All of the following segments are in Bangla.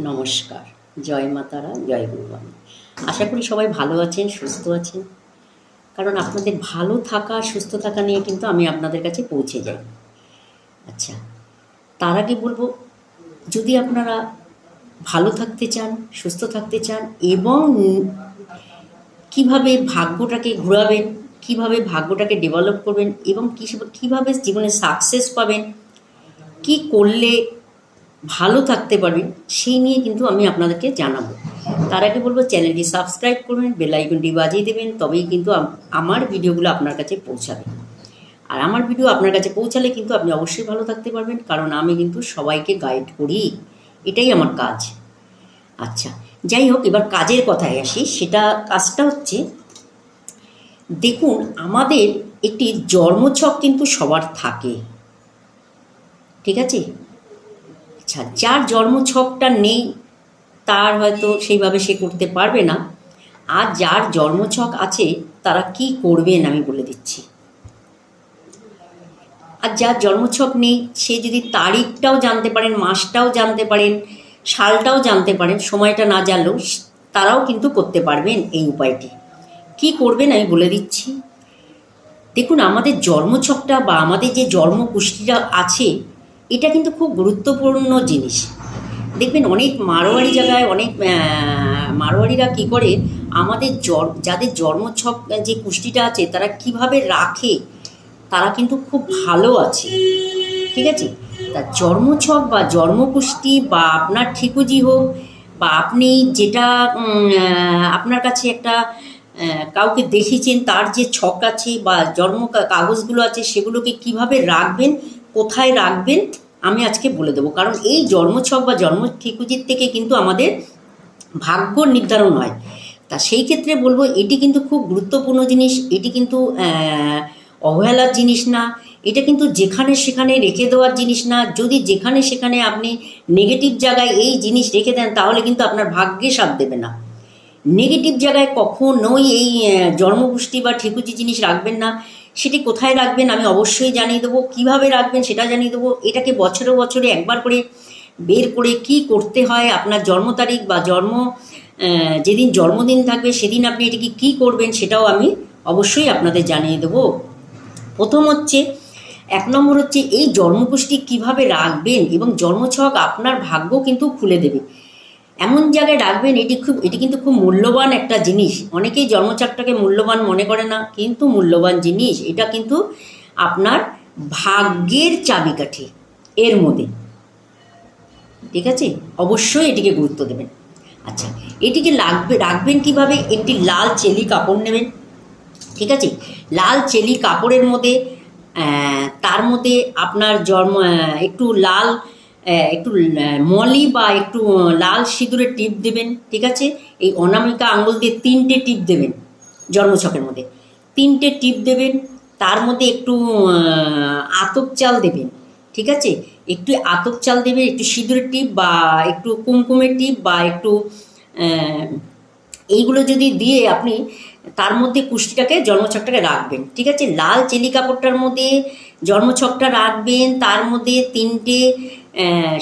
নমস্কার। জয় মাতারা জয় গুরুবান আশা করি সবাই ভালো আছেন, সুস্থ আছেন। কারণ আপনাদের ভালো থাকা, সুস্থ থাকা নিয়ে কিন্তু আমি আপনাদের কাছে পৌঁছে যাই। আচ্ছা তার আগে বলব, যদি আপনারা ভালো থাকতে চান, সুস্থ থাকতে চান, এবং কীভাবে ভাগ্যটাকে ঘোরাবেন, কীভাবে ভাগ্যটাকে ডেভেলপ করবেন, এবং কিস- কীভাবে জীবনে সাকসেস পাবেন, কি করলে ভালো থাকতে পারবেন, সেই নিয়ে কিন্তু আমি আপনাদেরকে জানাব। তার আগে বলব, চ্যানেলটি সাবস্ক্রাইব করবেন, বেল আইকনটি বাজিয়ে দেবেন, তবেই কিন্তু আমার ভিডিওগুলো আপনার কাছে পৌঁছাবে। আর আমার ভিডিও আপনার কাছে পৌঁছালে কিন্তু আপনি অবশ্যই ভালো থাকতে পারবেন, কারণ আমি কিন্তু সবাইকে গাইড করি। এটাই আমার কাজ। আচ্ছা যাই হোক, এবার কাজের কথায় আসি। সেটা কাজটা হচ্ছে, দেখুন, আমাদের একটি জন্মছক কিন্তু সবার থাকে। ঠিক আছে? আচ্ছা যার জন্মছকটা নেই, তার হয়তো সেইভাবে সে করতে পারবে না। আর যার জন্মছক আছে, তারা কি করবেন আমি বলে দিচ্ছি। আর যার জন্মছক নেই, সে যদি তারিখটাও জানতে পারেন, মাসটাও জানতে পারেন, সালটাও জানতে পারেন, সময়টা না জানলেও তারাও কিন্তু করতে পারবেন এই উপায়টি। কি করবেন আমি বলে দিচ্ছি? দেখুন, আমাদের জন্মছকটা বা আমাদের যে জন্মকুষ্ঠিটা আছে এটা কিন্তু খুব গুরুত্বপূর্ণ জিনিস। দেখবেন অনেক মারোয়ারি জায়গায় অনেক মারোয়ারিরা কী করে, আমাদের জর, যাদের জন্মছক যে কুষ্টিটা আছে, তারা কীভাবে রাখে, তারা কিন্তু খুব ভালো আছে। ঠিক আছে? তা জন্মছক বা জন্মকুষ্টি বা আপনার ঠিকুজি হোক, বা আপনি যেটা আপনার কাছে একটা কাউকে দেখেছেন, তার যে ছক আছে বা জন্ম কাগজগুলো আছে, সেগুলোকে কীভাবে রাখবেন কোথায় রাখবেন, আমি আজকে বলে দেবো। কারণ এই জন্মছক বা জন্ম ঠিকুজির থেকে কিন্তু আমাদের ভাগ্য নির্ধারণ হয়। তা সেই ক্ষেত্রে বলব, এটি কিন্তু খুব গুরুত্বপূর্ণ জিনিস, এটি কিন্তু অবহেলার জিনিস না, এটা কিন্তু যেখানে সেখানে রেখে দেওয়ার জিনিস না। যদি যেখানে সেখানে আপনি নেগেটিভ জায়গায় এই জিনিস রেখে দেন, তাহলে কিন্তু আপনার ভাগ্যে সাথ দেবে না। নেগেটিভ জায়গায় কখনোই এই আহ, জন্মপুষ্টি বা ঠিকুজি জিনিস রাখবেন না। সেটি কোথায় রাখবেন আমি অবশ্যই জানিয়ে দেবো। কীভাবে রাখবেন সেটা জানিয়ে দেবো। এটাকে বছরে বছরে একবার করে বের করে কি করতে হয় আপনার জন্ম তারিখ বা জন্ম যেদিন জন্মদিন থাকবে সেদিন আপনি এটাকে কী করবেন সেটাও আমি অবশ্যই আপনাদের জানিয়ে দেবো। প্রথম হচ্ছে এক নম্বর হচ্ছে এই জন্মপুষ্টি কীভাবে রাখবেন এবং জন্মছক আপনার ভাগ্য কিন্তু খুলে দেবে। এমন জায়গায় রাখবেন এটি খুব, এটি কিন্তু খুব মূল্যবান একটা জিনিস। অনেকেই জন্মছকটাকে মূল্যবান মনে করে না, কিন্তু মূল্যবান জিনিস, এটা কিন্তু আপনার ভাগ্যের চাবিকাঠি, এর মধ্যে। ঠিক আছে? অবশ্যই এটিকে গুরুত্ব দেবেন। আচ্ছা এটিকে লাগবে, রাখবেন কীভাবে? একটি লাল চেলি কাপড় নেবেন। ঠিক আছে? লাল চেলি কাপড়ের মধ্যে তার মধ্যে আপনার জন্ম একটু লাল একটু মলি বা একটু লাল সিঁদুরের টিপ দেবেন, ঠিক আছে? এই অনামিকা আঙুল দিয়ে তিনটে টিপ দেবেন জন্মছকের মধ্যে। তিনটে টিপ দেবেন, তার মধ্যে একটু আতপ চাল দেবেন, ঠিক আছে? একটু আতপ চাল দেবেন, একটু সিঁদুরের টিপ বা একটু কুমকুমের টিপ বা একটু এইগুলো যদি দিয়ে আপনি তার মধ্যে কুষ্টিটাকে, জন্মছকটাকে রাখবেন, ঠিক আছে? লাল চেলি কাপড়টার মধ্যে জন্মছকটা রাখবেন, তার মধ্যে তিনটে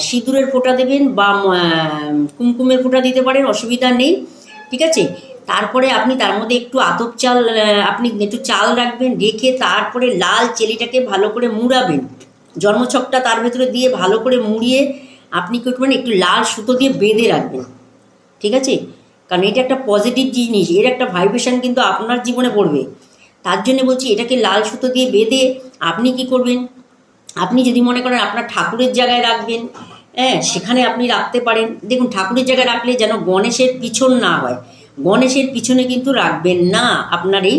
সিঁদুরের ফোঁটা দেবেন বা কুমকুমের ফোঁটা দিতে পারেন, অসুবিধা নেই, ঠিক আছে? তারপরে আপনি তার মধ্যে একটু আতপ চাল আপনি একটু চাল রাখবেন, রেখে তারপরে লাল চেলিটাকে ভালো করে মুড়াবেন। জন্মছকটা তার ভেতরে দিয়ে ভালো করে মুড়িয়ে আপনি কি করবেন, একটু লাল সুতো দিয়ে বেঁধে রাখবেন, ঠিক আছে? কারণ এটা একটা পজিটিভ জিনিস, এর একটা ভাইব্রেশন কিন্তু আপনার জীবনে পড়বে। তার জন্য বলছি, এটাকে লাল সুতো দিয়ে বেঁধে আপনি কি করবেন আপনি যদি মনে করেন আপনার ঠাকুরের জায়গায় রাখবেন হ্যাঁ সেখানে আপনি রাখতে পারেন। দেখুন, ঠাকুরের জায়গায় রাখলে যেন গণেশের পিছন না হয়। গণেশের পিছনে কিন্তু রাখবেন না আপনার এই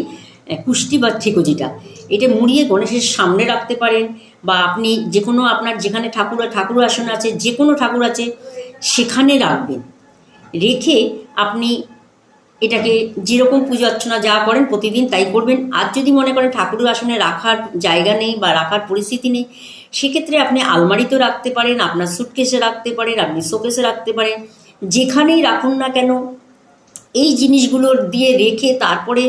কুষ্টি বা ঠিকুজিটা এটা মুড়িয়ে গণেশের সামনে রাখতে পারেন বা আপনি যে কোনো আপনার যেখানে ঠাকুর ঠাকুর আসন আছে যে কোনো ঠাকুর আছে, সেখানে রাখবেন। রেখে আপনি এটাকে যেরকম পুজো অর্চনা যা করেন প্রতিদিন তাই করবেন। আর যদি মনে করেন ঠাকুরের আসনে রাখার জায়গা নেই বা রাখার পরিস্থিতি নেই, সেক্ষেত্রে আপনি আলমারিতেও রাখতে পারেন, আপনার সুটকেসে রাখতে পারেন, আপনি শোকেসে রাখতে পারেন। যেখানেই রাখুন না কেন, এই জিনিসগুলো দিয়ে রেখে তারপরে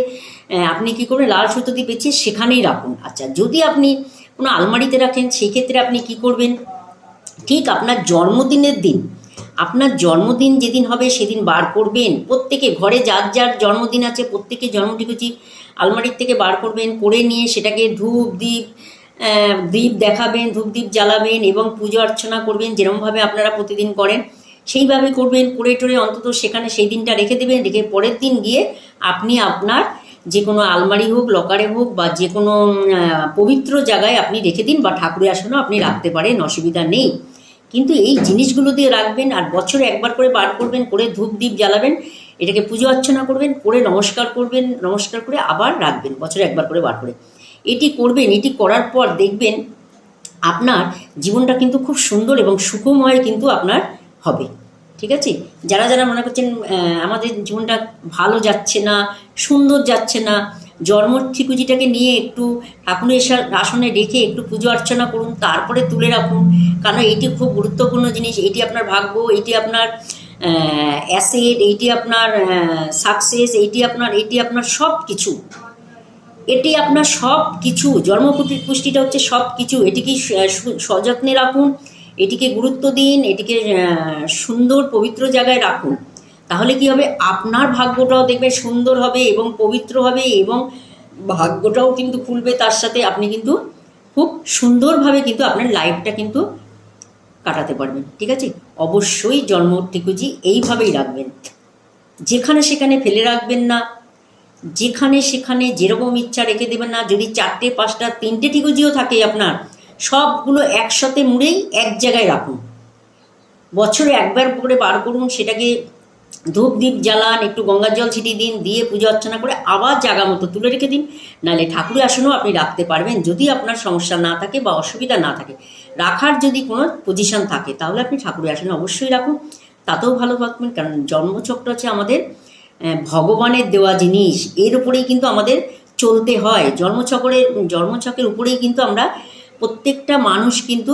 আপনি কী করবেন, লাল সুতো দিয়ে পেঁচিয়ে সেখানেই রাখুন। আচ্ছা যদি আপনি কোনো আলমারিতে রাখেন, সেক্ষেত্রে আপনি কি করবেন? ঠিক আপনার জন্মদিনের দিন আপনার জন্মদিন যেদিন হবে সেদিন বার করবেন। প্রত্যেকে ঘরে যার যার জন্মদিন আছে, প্রত্যেকে জন্মটিকুচি আলমারির থেকে বার করবেন, করে নিয়ে সেটাকে ধূপ দ্বীপ দ্বীপ দেখাবেন, ধূপ দ্বীপ জ্বালাবেন এবং পুজো অর্চনা করবেন যেরকমভাবে আপনারা প্রতিদিন করেন, সেইভাবে করবেন, করে টোরে অন্তত সেখানে সেই দিনটা রেখে দেবেন, রেখে পরের দিন গিয়ে আপনি আপনার যে কোনো আলমারি হোক, লকারে হোক বা যে কোনো পবিত্র জায়গায় আপনি রেখে দিন বা ঠাকুরের আসনও আপনি রাখতে পারেন, অসুবিধা নেই। কিন্তু এই জিনিসগুলো দিয়ে রাখবেন আর বছরে একবার করে বার করবেন, করে ধূপ দ্বীপ জ্বালাবেন, এটাকে পুজো অর্চনা করবেন, করে নমস্কার করবেন, নমস্কার করে আবার রাখবেন, বছরে একবার করে বার করে। এটি করবেন, এটি করার পর দেখবেন আপনার জীবনটা কিন্তু খুব সুন্দর এবং সুখময় কিন্তু আপনার হবে। ঠিক আছে? যারা যারা মনে করছেন আমাদের জীবনটা ভালো যাচ্ছে না, সুন্দর যাচ্ছে না জন্ম ঠিকুজিটাকে নিয়ে একটু ঠাকুরের আসনে রেখে একটু পুজো অর্চনা করুন, তারপরে তুলে রাখুন। কারণ এটি খুব গুরুত্বপূর্ণ জিনিস, এটি আপনার ভাগ্য, এটি আপনার অ্যাসেট এইটি আপনার সাকসেস এইটি আপনার, এটি আপনার সব কিছু এটি আপনার সব কিছু জন্মপুষ্টি পুষ্টিটা হচ্ছে সব কিছু এটিকে সযত্নে রাখুন, এটিকে গুরুত্ব দিন, এটিকে সুন্দর পবিত্র জায়গায় রাখুন। তাহলে কি হবে? আপনার ভাগ্যটাও দেখবে সুন্দর হবে এবং পবিত্র হবে এবং ভাগ্যটাও কিন্তু খুলবে তার সাথে। আপনি কিন্তু খুব সুন্দরভাবে কিন্তু আপনার লাইফটা কিন্তু কাটাতে পারবেন। ঠিক আছে? অবশ্যই জন্ম টিকুজি এইভাবেই রাখবেন। যেখানে সেখানে ফেলে রাখবেন না। যেখানে সেখানে যেরকম ইচ্ছা রেখে দেবেন না। যদি চারটে, পাঁচটা, তিনটে টিকুজিও থাকে আপনার, সবগুলো একসাথে মুড়েই এক জায়গায় রাখুন। বছরে একবার করে বার করুন, সেটাকে ধূপ দ্বীপ জ্বালান, একটু গঙ্গার জল ছিটিয়ে দিন, দিয়ে পুজো অর্চনা করে আবার জায়গা মতো তুলে রেখে দিন। নাহলে ঠাকুরের আসনও আপনি রাখতে পারবেন যদি আপনার সমস্যা না থাকে বা অসুবিধা না থাকে। রাখার যদি কোনো পজিশন থাকে, তাহলে আপনি ঠাকুরের আসনে অবশ্যই রাখুন। তাতেও ভালো থাকবেন, কারণ জন্মচক্র হচ্ছে আমাদের ভগবানের দেওয়া জিনিস। এর উপরেই কিন্তু আমাদের চলতে হয়। জন্মচক্রের জন্মচক্রের উপরেই কিন্তু আমরা প্রত্যেকটা মানুষ কিন্তু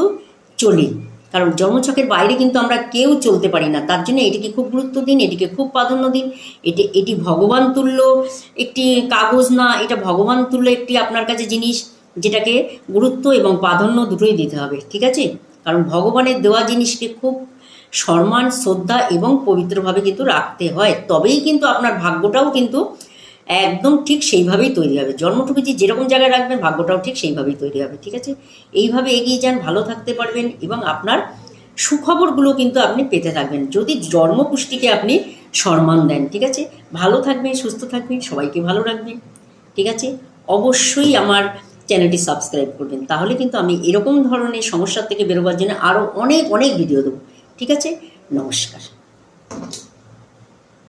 চলি। কারণ জন্মছকের বাইরে কিন্তু আমরা কেউ চলতে পারি না। তার জন্য এটিকে খুব গুরুত্ব দিন, এটিকে খুব প্রাধান্য দিন। এটি এটি ভগবান তুল্য একটি কাগজ না, এটা ভগবান তুল্য একটি আপনার কাছে জিনিস যেটাকে গুরুত্ব এবং প্রাধান্য দুটোই দিতে হবে, ঠিক আছে? কারণ ভগবানের দেওয়া জিনিসকে খুব সম্মান, শ্রদ্ধা এবং পবিত্রভাবে কিন্তু রাখতে হয়। তবেই কিন্তু আপনার ভাগ্যটাও কিন্তু একদম ঠিক সেইভাবেই তৈরি হবে। জন্মটুকু যে যেরকম জায়গায় রাখবেন, ভাগ্যটাও ঠিক সেইভাবেই তৈরি হবে, ঠিক আছে? এইভাবে এগিয়ে যান, ভালো থাকতে পারবেন এবং আপনার সুখবরগুলো কিন্তু আপনি পেতে থাকবেন। যদি জন্মপুষ্টিকে আপনি সম্মান দেন, ঠিক আছে? ভালো থাকবেন, সুস্থ থাকবেন, সবাইকে ভালো রাখবেন, ঠিক আছে? অবশ্যই আমার চ্যানেলটি সাবস্ক্রাইব করবেন। তাহলে কিন্তু আমি এরকম ধরনের সমস্যার থেকে বেরোবার জন্য আরও অনেক অনেক ভিডিও দেবো, ঠিক আছে? নমস্কার।